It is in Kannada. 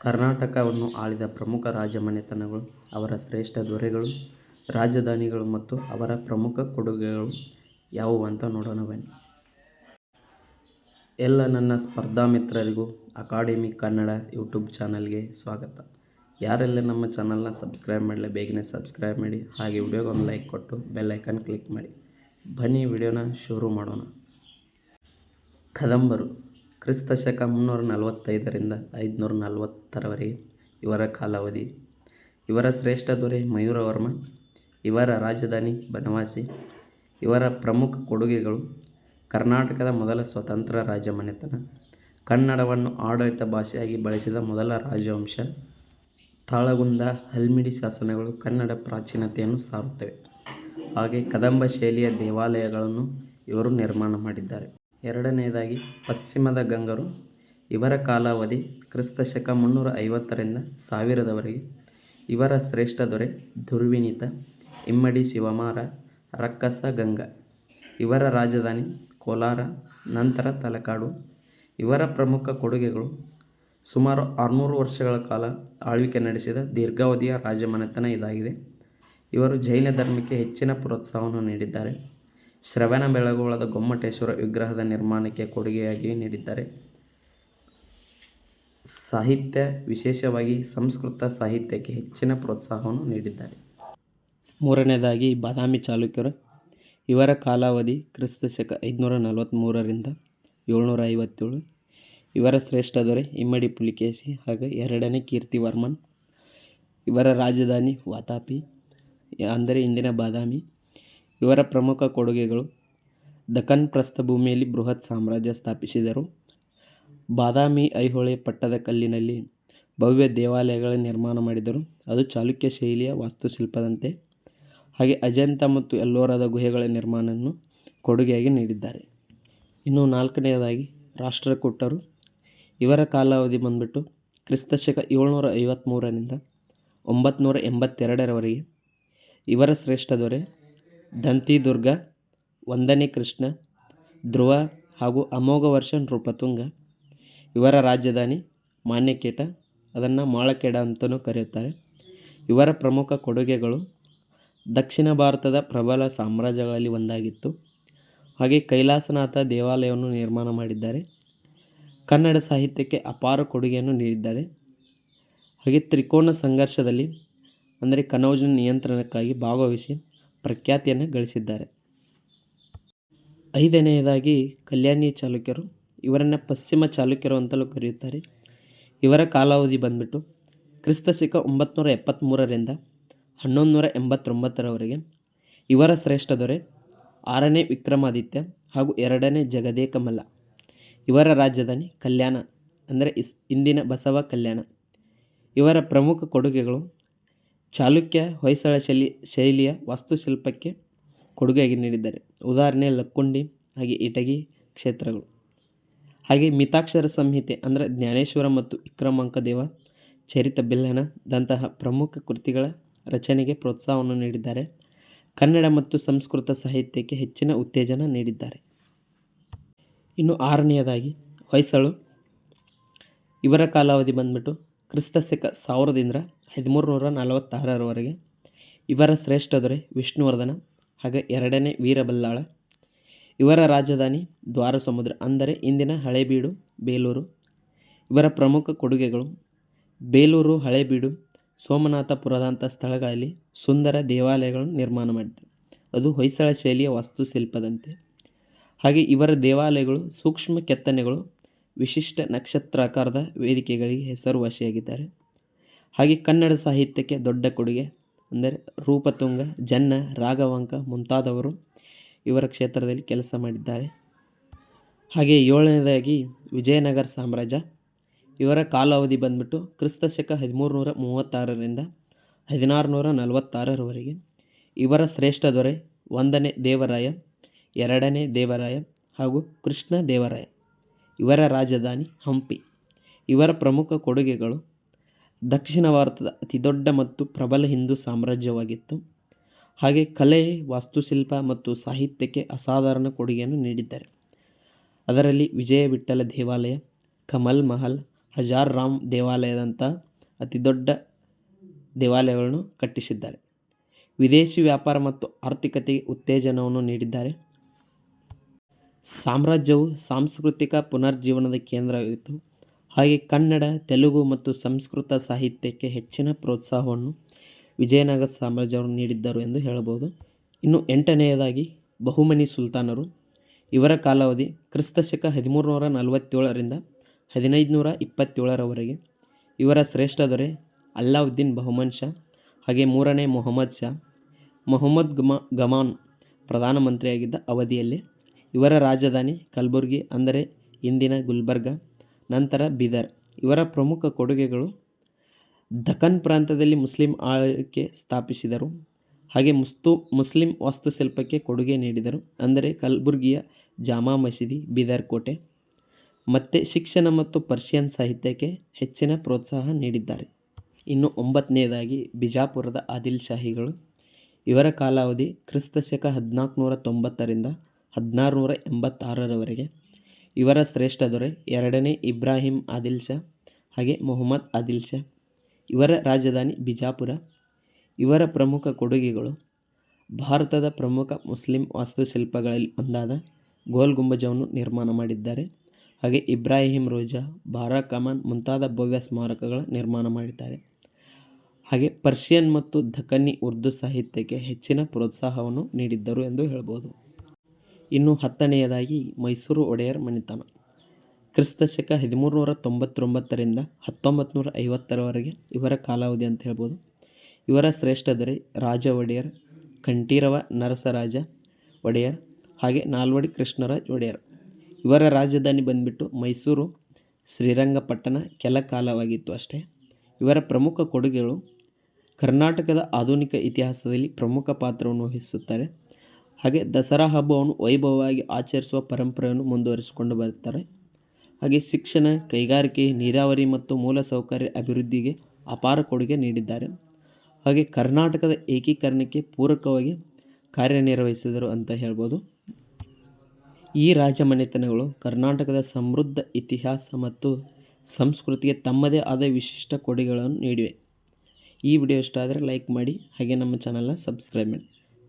ಕರ್ನಾಟಕವನ್ನು ಆಳಿದ ಪ್ರಮುಖ ರಾಜಮನೆತನಗಳು, ಅವರ ಶ್ರೇಷ್ಠ ದೊರೆಗಳು, ರಾಜಧಾನಿಗಳು ಮತ್ತು ಅವರ ಪ್ರಮುಖ ಕೊಡುಗೆಗಳು ಯಾವುವು ಅಂತ ನೋಡೋಣ ಬನ್ನಿ. ಎಲ್ಲ ನನ್ನ ಸ್ಪರ್ಧಾ ಮಿತ್ರರಿಗೂ ಅಕಾಡೆಮಿ ಕನ್ನಡ ಯೂಟ್ಯೂಬ್ ಚಾನಲ್ಗೆ ಸ್ವಾಗತ. ಯಾರೆಲ್ಲ ನಮ್ಮ ಚಾನಲ್ನ ಸಬ್ಸ್ಕ್ರೈಬ್ ಮಾಡಲಿ ಬೇಗನೆ ಸಬ್ಸ್ಕ್ರೈಬ್ ಮಾಡಿ, ಹಾಗೆ ವಿಡಿಯೋಗೆ ಒಂದು ಲೈಕ್ ಕೊಟ್ಟು ಬೆಲ್ ಐಕನ್ ಕ್ಲಿಕ್ ಮಾಡಿ. ಬನ್ನಿ, ವಿಡಿಯೋನ ಶುರು ಮಾಡೋಣ. ಕದಂಬರು ಕ್ರಿಸ್ತ ಶಕ ಮುನ್ನೂರ ನಲವತ್ತೈದರಿಂದ ಐದುನೂರ ನಲವತ್ತರವರೆಗೆ ಇವರ ಕಾಲಾವಧಿ. ಇವರ ಶ್ರೇಷ್ಠ ದೊರೆ ಮಯೂರವರ್ಮ ಇವರ ರಾಜಧಾನಿ ಬನವಾಸಿ, ಇವರ ಪ್ರಮುಖ ಕೊಡುಗೆಗಳು ಕರ್ನಾಟಕದ ಮೊದಲ ಸ್ವತಂತ್ರ ರಾಜಮನೆತನ ಕನ್ನಡವನ್ನು ಆಡಳಿತ ಭಾಷೆಯಾಗಿ ಬಳಸಿದ ಮೊದಲ ರಾಜವಂಶ. ತಾಳಗುಂದ, ಹಲ್ಮಿಡಿ ಶಾಸನಗಳು ಕನ್ನಡ ಪ್ರಾಚೀನತೆಯನ್ನು ಸಾರುತ್ತವೆ. ಹಾಗೆ ಕದಂಬ ಶೈಲಿಯ ದೇವಾಲಯಗಳನ್ನು ಇವರು ನಿರ್ಮಾಣ ಮಾಡಿದ್ದಾರೆ. ಎರಡನೆಯದಾಗಿ ಪಶ್ಚಿಮದ ಗಂಗರು ಇವರ ಕಾಲಾವಧಿ ಕ್ರಿಸ್ತ ಶಕ ಮುನ್ನೂರ ಐವತ್ತರಿಂದ ಸಾವಿರದವರೆಗೆ. ಇವರ ಶ್ರೇಷ್ಠ ದೊರೆ ದುರ್ವಿನೀತ, ಇಮ್ಮಡಿ ಶಿವಮಾರ, ರಕ್ಕಸ ಗಂಗ. ಇವರ ರಾಜಧಾನಿ ಕೋಲಾರ, ನಂತರ ತಲಕಾಡು. ಇವರ ಪ್ರಮುಖ ಕೊಡುಗೆಗಳು ಸುಮಾರು ಆರುನೂರು ವರ್ಷಗಳ ಕಾಲ ಆಳ್ವಿಕೆ ನಡೆಸಿದ ದೀರ್ಘಾವಧಿಯ ರಾಜಮನೆತನ ಇದಾಗಿದೆ. ಇವರು ಜೈನ ಧರ್ಮಕ್ಕೆ ಹೆಚ್ಚಿನ ಪ್ರೋತ್ಸಾಹವನ್ನು ನೀಡಿದ್ದಾರೆ. ಶ್ರವಣ ಬೆಳಗೊಳದ ಗೊಮ್ಮಟೇಶ್ವರ ವಿಗ್ರಹದ ನಿರ್ಮಾಣಕ್ಕೆ ಕೊಡುಗೆಯಾಗಿ ನೀಡಿದ್ದಾರೆ. ಸಾಹಿತ್ಯ, ವಿಶೇಷವಾಗಿ ಸಂಸ್ಕೃತ ಸಾಹಿತ್ಯಕ್ಕೆ ಹೆಚ್ಚಿನ ಪ್ರೋತ್ಸಾಹವನ್ನು ನೀಡಿದ್ದಾರೆ. ಮೂರನೇದಾಗಿ, ಬಾದಾಮಿ ಚಾಲುಕ್ಯರು. ಇವರ ಕಾಲಾವಧಿ ಕ್ರಿಸ್ತ ಶಕ ಐದುನೂರ ನಲವತ್ತ್ಮೂರರಿಂದ ಏಳ್ನೂರ ಐವತ್ತೇಳು. ಇವರ ಶ್ರೇಷ್ಠ ದೊರೆ ಇಮ್ಮಡಿ ಪುಲಿಕೇಶಿ ಹಾಗೂ ಎರಡನೇ ಕೀರ್ತಿವರ್ಮನ್. ಇವರ ರಾಜಧಾನಿ ವಾತಾಪಿ, ಅಂದರೆ ಇಂದಿನ ಬಾದಾಮಿ. ಇವರ ಪ್ರಮುಖ ಕೊಡುಗೆಗಳು ದಖನ್ ಪ್ರಸ್ಥಭೂಮಿಯಲ್ಲಿ ಬೃಹತ್ ಸಾಮ್ರಾಜ್ಯ ಸ್ಥಾಪಿಸಿದರು. ಬಾದಾಮಿ ಐಹೊಳೆ ಪಟ್ಟದಕಲ್ಲಿನಲ್ಲಿ ಭವ್ಯ ದೇವಾಲಯಗಳ ನಿರ್ಮಾಣ ಮಾಡಿದರು. ಅದು ಚಾಲುಕ್ಯ ಶೈಲಿಯ ವಾಸ್ತುಶಿಲ್ಪದಂತೆ ಹಾಗೆ ಅಜಂತ ಮತ್ತು ಎಲ್ಲೋರದ ಗುಹೆಗಳ ನಿರ್ಮಾಣವನ್ನು ಕೊಡುಗೆಯಾಗಿ ನೀಡಿದ್ದಾರೆ. ಇನ್ನು ನಾಲ್ಕನೆಯದಾಗಿ ರಾಷ್ಟ್ರಕೂಟರು. ಇವರ ಕಾಲಾವಧಿ ಬಂದ್ಬಿಟ್ಟು ಕ್ರಿಸ್ತಶಕ ಏಳ್ನೂರ ಐವತ್ತ್ಮೂರರಿಂದ ಒಂಬತ್ತು ನೂರ ಎಂಬತ್ತೆರಡರವರೆಗೆ. ಇವರ ಶ್ರೇಷ್ಠ ದೊರೆ ದಂತಿದುರ್ಗ ಒಂದನೇ ಕೃಷ್ಣ, ಧ್ರುವ ಹಾಗೂ ಅಮೋಘ ವರ್ಷ ನೃಪತುಂಗ ಇವರ ರಾಜಧಾನಿ ಮಾನ್ಯಕೇಟ, ಅದನ್ನು ಮಾಳಕೇಡ ಅಂತಲೂ ಕರೆಯುತ್ತಾರೆ. ಇವರ ಪ್ರಮುಖ ಕೊಡುಗೆಗಳು ದಕ್ಷಿಣ ಭಾರತದ ಪ್ರಬಲ ಸಾಮ್ರಾಜ್ಯಗಳಲ್ಲಿ ಒಂದಾಗಿತ್ತು. ಹಾಗೆ ಕೈಲಾಸನಾಥ ದೇವಾಲಯವನ್ನು ನಿರ್ಮಾಣ ಮಾಡಿದ್ದಾರೆ. ಕನ್ನಡ ಸಾಹಿತ್ಯಕ್ಕೆ ಅಪಾರ ಕೊಡುಗೆಯನ್ನು ನೀಡಿದ್ದಾರೆ. ಹಾಗೆ ತ್ರಿಕೋನ ಸಂಘರ್ಷದಲ್ಲಿ, ಅಂದರೆ ಕನೌಜನ ನಿಯಂತ್ರಣಕ್ಕಾಗಿ ಭಾಗವಹಿಸಿ ಪ್ರಖ್ಯಾತಿಯನ್ನು ಗಳಿಸಿದ್ದಾರೆ. ಐದನೆಯದಾಗಿ ಕಲ್ಯಾಣಿ ಚಾಲುಕ್ಯರು. ಇವರನ್ನು ಪಶ್ಚಿಮ ಚಾಲುಕ್ಯರು ಅಂತಲೂ ಕರೆಯುತ್ತಾರೆ. ಇವರ ಕಾಲಾವಧಿ ಬಂದ್ಬಿಟ್ಟು ಕ್ರಿಸ್ತ ಶಿಖ ಒಂಬತ್ತು ನೂರ ಎಪ್ಪತ್ತ್ಮೂರರಿಂದ ಹನ್ನೊಂದು ನೂರ ಎಂಬತ್ತೊಂಬತ್ತರವರೆಗೆ. ಇವರ ಶ್ರೇಷ್ಠ ದೊರೆ ಆರನೇ ವಿಕ್ರಮಾದಿತ್ಯ ಹಾಗೂ ಎರಡನೇ ಜಗದೇಕಮಲ್ಲ. ಇವರ ರಾಜಧಾನಿ ಕಲ್ಯಾಣ, ಅಂದರೆ ಇಸ್, ಇಂದಿನ ಬಸವ ಕಲ್ಯಾಣ. ಇವರ ಪ್ರಮುಖ ಕೊಡುಗೆಗಳು ಚಾಲುಕ್ಯ ಹೊಯ್ಸಳ ಶೈಲಿ, ಶೈಲಿಯ ವಾಸ್ತುಶಿಲ್ಪಕ್ಕೆ ಕೊಡುಗೆಯಾಗಿ ನೀಡಿದ್ದಾರೆ. ಉದಾಹರಣೆ ಲಕ್ಕುಂಡಿ, ಹಾಗೆ ಇಟಗಿ ಕ್ಷೇತ್ರಗಳು. ಹಾಗೆ ಮಿತಾಕ್ಷರ ಸಂಹಿತೆ ಅಂದರೆ ಜ್ಞಾನೇಶ್ವರ ಮತ್ತು ವಿಕ್ರಮಾಂಕ ದೇವ ಚರಿತ ಬಿಲ್ಲನದಂತಹ ಪ್ರಮುಖ ಕೃತಿಗಳ ರಚನೆಗೆ ಪ್ರೋತ್ಸಾಹವನ್ನು ನೀಡಿದ್ದಾರೆ. ಕನ್ನಡ ಮತ್ತು ಸಂಸ್ಕೃತ ಸಾಹಿತ್ಯಕ್ಕೆ ಹೆಚ್ಚಿನ ಉತ್ತೇಜನ ನೀಡಿದ್ದಾರೆ. ಇನ್ನು ಆರನೆಯದಾಗಿ ಹೊಯ್ಸಳು. ಇವರ ಕಾಲಾವಧಿ ಬಂದ್ಬಿಟ್ಟು ಕ್ರಿಸ್ತ ಶಕ ಸಾವಿರದಿಂದ ಹದಿಮೂರು ನೂರ ನಲವತ್ತಾರರವರೆಗೆ ಇವರ ಶ್ರೇಷ್ಠ ದೊರೆ ವಿಷ್ಣುವರ್ಧನ ಹಾಗೆ ಎರಡನೇ ವೀರಬಲ್ಲಾಳ. ಇವರ ರಾಜಧಾನಿ ದ್ವಾರ ಸಮುದ್ರ ಅಂದರೆ ಇಂದಿನ ಹಳೇಬೀಡು ಬೇಲೂರು. ಇವರ ಪ್ರಮುಖ ಕೊಡುಗೆಗಳು ಬೇಲೂರು, ಹಳೇಬೀಡು, ಸೋಮನಾಥಪುರದಂಥ ಸ್ಥಳಗಳಲ್ಲಿ ಸುಂದರ ದೇವಾಲಯಗಳನ್ನು ನಿರ್ಮಾಣ ಮಾಡಿದರು ಅದು ಹೊಯ್ಸಳ ಶೈಲಿಯ ವಾಸ್ತುಶಿಲ್ಪದಂತೆ. ಹಾಗೆ ಇವರ ದೇವಾಲಯಗಳು ಸೂಕ್ಷ್ಮ ಕೆತ್ತನೆಗಳು, ವಿಶಿಷ್ಟ ನಕ್ಷತ್ರಾಕಾರದ ವೇದಿಕೆಗಳಿಗೆ ಹೆಸರುವಾಸಿಯಾಗಿದ್ದಾರೆ. ಹಾಗೆ ಕನ್ನಡ ಸಾಹಿತ್ಯಕ್ಕೆ ದೊಡ್ಡ ಕೊಡುಗೆ, ಅಂದರೆ ರೂಪತುಂಗ, ಜನ್ನ, ರಾಘವಂಕ ಮುಂತಾದವರು ಇವರ ಕ್ಷೇತ್ರದಲ್ಲಿ ಕೆಲಸ ಮಾಡಿದ್ದಾರೆ. ಹಾಗೆ ಏಳನೇದಾಗಿ ವಿಜಯನಗರ ಸಾಮ್ರಾಜ್ಯ. ಇವರ ಕಾಲಾವಧಿ ಬಂದ್ಬಿಟ್ಟು ಕ್ರಿಸ್ತ ಶಕ ಹದಿಮೂರು ನೂರ ಮೂವತ್ತಾರರಿಂದ ಹದಿನಾರು ನೂರ ನಲವತ್ತಾರರವರೆಗೆ ಇವರ ಶ್ರೇಷ್ಠ ದೊರೆ ಒಂದನೇ ದೇವರಾಯ, ಎರಡನೇ ದೇವರಾಯ ಹಾಗೂ ಕೃಷ್ಣ ದೇವರಾಯ. ಇವರ ರಾಜಧಾನಿ ಹಂಪಿ. ಇವರ ಪ್ರಮುಖ ಕೊಡುಗೆಗಳು ದಕ್ಷಿಣ ಭಾರತದ ಅತಿದೊಡ್ಡ ಮತ್ತು ಪ್ರಬಲ ಹಿಂದೂ ಸಾಮ್ರಾಜ್ಯವಾಗಿತ್ತು. ಹಾಗೆ ಕಲೆ, ವಾಸ್ತುಶಿಲ್ಪ ಮತ್ತು ಸಾಹಿತ್ಯಕ್ಕೆ ಅಸಾಧಾರಣ ಕೊಡುಗೆಯನ್ನು ನೀಡಿದ್ದಾರೆ. ಅದರಲ್ಲಿ ವಿಜಯ ವಿಠ್ಠಲ ದೇವಾಲಯ, ಕಮಲ್ ಮಹಲ್, ಹಜಾರ್ ರಾಮ್ ದೇವಾಲಯದಂಥ ಅತಿ ದೊಡ್ಡ ದೇವಾಲಯಗಳನ್ನು ಕಟ್ಟಿಸಿದ್ದಾರೆ. ವಿದೇಶಿ ವ್ಯಾಪಾರ ಮತ್ತು ಆರ್ಥಿಕತೆಗೆ ಉತ್ತೇಜನವನ್ನು ನೀಡಿದ್ದಾರೆ. ಸಾಮ್ರಾಜ್ಯವು ಸಾಂಸ್ಕೃತಿಕ ಪುನರ್ಜೀವನದ ಕೇಂದ್ರವಾಗಿತ್ತು. ಹಾಗೆ ಕನ್ನಡ, ತೆಲುಗು ಮತ್ತು ಸಂಸ್ಕೃತ ಸಾಹಿತ್ಯಕ್ಕೆ ಹೆಚ್ಚಿನ ಪ್ರೋತ್ಸಾಹವನ್ನು ವಿಜಯನಗರ ಸಾಮ್ರಾಜ್ಯವರು ನೀಡಿದ್ದರು ಎಂದು ಹೇಳಬಹುದು. ಇನ್ನು ಎಂಟನೆಯದಾಗಿ ಬಹುಮನಿ ಸುಲ್ತಾನರು. ಇವರ ಕಾಲಾವಧಿ ಕ್ರಿಸ್ತಶಕ ಹದಿಮೂರು ನೂರ ನಲವತ್ತೇಳರಿಂದ ಹದಿನೈದು ನೂರ ಇಪ್ಪತ್ತೇಳರವರೆಗೆ. ಇವರ ಶ್ರೇಷ್ಠ ದೊರೆ ಅಲ್ಲಾವುದ್ದೀನ್ ಬಹುಮನ್ ಶಾ, ಹಾಗೆ ಮೂರನೇ ಮೊಹಮ್ಮದ್ ಶಾ. ಮೊಹಮ್ಮದ್ ಗಮ, ಗಮಾನ್ ಪ್ರಧಾನಮಂತ್ರಿಯಾಗಿದ್ದ ಅವಧಿಯಲ್ಲಿ ಇವರ ರಾಜಧಾನಿ ಕಲಬುರ್ಗಿ, ಅಂದರೆ ಇಂದಿನ ಗುಲ್ಬರ್ಗ ನಂತರ ಬೀದರ್. ಇವರ ಪ್ರಮುಖ ಕೊಡುಗೆಗಳು ದಖನ್ ಪ್ರಾಂತದಲ್ಲಿ ಮುಸ್ಲಿಂ ಆಳ್ವಿಕೆ ಸ್ಥಾಪಿಸಿದರು. ಹಾಗೆ ಮುಸ್ತು, ಮುಸ್ಲಿಂ ವಾಸ್ತುಶಿಲ್ಪಕ್ಕೆ ಕೊಡುಗೆ ನೀಡಿದರು. ಅಂದರೆ ಕಲಬುರ್ಗಿಯ ಜಾಮಾ ಮಸೀದಿ, ಬೀದರ್ ಕೋಟೆ. ಮತ್ತು ಶಿಕ್ಷಣ ಮತ್ತು ಪರ್ಷಿಯನ್ ಸಾಹಿತ್ಯಕ್ಕೆ ಹೆಚ್ಚಿನ ಪ್ರೋತ್ಸಾಹ ನೀಡಿದ್ದಾರೆ. ಇನ್ನು ಒಂಬತ್ತನೇದಾಗಿ ಬಿಜಾಪುರದ ಆದಿಲ್ ಶಾಹಿಗಳು. ಇವರ ಕಾಲಾವಧಿ ಕ್ರಿಸ್ತ ಶಕ ಹದಿನಾಲ್ಕುನೂರ ತೊಂಬತ್ತರಿಂದ ಹದಿನಾರು ನೂರ ಎಂಬತ್ತಾರರವರೆಗೆ. ಇವರ ಶ್ರೇಷ್ಠ ದೊರೆ, ಎರಡನೇ ಇಬ್ರಾಹಿಂ ಆದಿಲ್ ಶಾ ಹಾಗೆ ಮೊಹಮ್ಮದ್ ಆದಿಲ್ ಶಾ ಇವರ ರಾಜಧಾನಿ ಬಿಜಾಪುರ. ಇವರ ಪ್ರಮುಖ ಕೊಡುಗೆಗಳು, ಭಾರತದ ಪ್ರಮುಖ ಮುಸ್ಲಿಂ ವಾಸ್ತುಶಿಲ್ಪಗಳಲ್ಲಿ ಒಂದಾದ ಗೋಲ್ ಗುಂಬಜವನ್ನು ನಿರ್ಮಾಣ ಮಾಡಿದ್ದಾರೆ. ಹಾಗೆ ಇಬ್ರಾಹಿಂ ರೋಜಾ ಬಾರಾ ಕಮಾನ್ ಮುಂತಾದ ಭವ್ಯ ಸ್ಮಾರಕಗಳ ನಿರ್ಮಾಣ ಮಾಡಿದ್ದಾರೆ. ಹಾಗೆ ಪರ್ಷಿಯನ್ ಮತ್ತು ದಖನ್ನಿ ಉರ್ದು ಸಾಹಿತ್ಯಕ್ಕೆ ಹೆಚ್ಚಿನ ಪ್ರೋತ್ಸಾಹವನ್ನು ನೀಡಿದ್ದರು ಎಂದು ಹೇಳ್ಬೋದು. ಇನ್ನು ಹತ್ತನೆಯದಾಗಿ ಮೈಸೂರು ಒಡೆಯರ್ ಮನೆತನ. ಕ್ರಿಸ್ತ ಶಕ ಹದಿಮೂರು ನೂರ ತೊಂಬತ್ತೊಂಬತ್ತರಿಂದ ಹತ್ತೊಂಬತ್ತು ನೂರ ಐವತ್ತರವರೆಗೆ ಇವರ ಕಾಲಾವಧಿ ಅಂತ ಹೇಳ್ಬೋದು. ಇವರ ಶ್ರೇಷ್ಠ ದೊರೆ ರಾಜ ಒಡೆಯರ್, ಕಂಠೀರವ ನರಸರಾಜ ಒಡೆಯರ್ ಹಾಗೆ ನಾಲ್ವಡಿ ಕೃಷ್ಣರಾಜ್ ಒಡೆಯರ್. ಇವರ ರಾಜಧಾನಿ ಬಂದ್ಬಿಟ್ಟು ಮೈಸೂರು, ಶ್ರೀರಂಗಪಟ್ಟಣ ಕೆಲ ಕಾಲವಾಗಿತ್ತು ಅಷ್ಟೇ. ಇವರ ಪ್ರಮುಖ ಕೊಡುಗೆಗಳು ಕರ್ನಾಟಕದ ಆಧುನಿಕ ಇತಿಹಾಸದಲ್ಲಿ ಪ್ರಮುಖ ಪಾತ್ರವನ್ನು ವಹಿಸುತ್ತಾರೆ. ಹಾಗೆ ದಸರಾ ಹಬ್ಬವನ್ನು ವೈಭವವಾಗಿ ಆಚರಿಸುವ ಪರಂಪರೆಯನ್ನು ಮುಂದುವರಿಸಿಕೊಂಡು ಬರುತ್ತಾರೆ. ಹಾಗೆ ಶಿಕ್ಷಣ, ಕೈಗಾರಿಕೆ, ನೀರಾವರಿ ಮತ್ತು ಮೂಲಸೌಕರ್ಯ ಅಭಿವೃದ್ಧಿಗೆ ಅಪಾರ ಕೊಡುಗೆ ನೀಡಿದ್ದಾರೆ. ಹಾಗೆ ಕರ್ನಾಟಕದ ಏಕೀಕರಣಕ್ಕೆ ಪೂರಕವಾಗಿ ಕಾರ್ಯನಿರ್ವಹಿಸಿದರು ಅಂತ ಹೇಳ್ಬೋದು. ಈ ರಾಜಮನೆತನಗಳು ಕರ್ನಾಟಕದ ಸಮೃದ್ಧ ಇತಿಹಾಸ ಮತ್ತು ಸಂಸ್ಕೃತಿಗೆ ತಮ್ಮದೇ ಆದ ವಿಶಿಷ್ಟ ಕೊಡುಗೆಗಳನ್ನು ನೀಡಿವೆ. ಈ ವಿಡಿಯೋ ಇಷ್ಟ ಆದರೆ ಲೈಕ್ ಮಾಡಿ, ಹಾಗೆ ನಮ್ಮ ಚಾನಲ್ನ ಸಬ್ಸ್ಕ್ರೈಬ್ ಮಾಡಿ.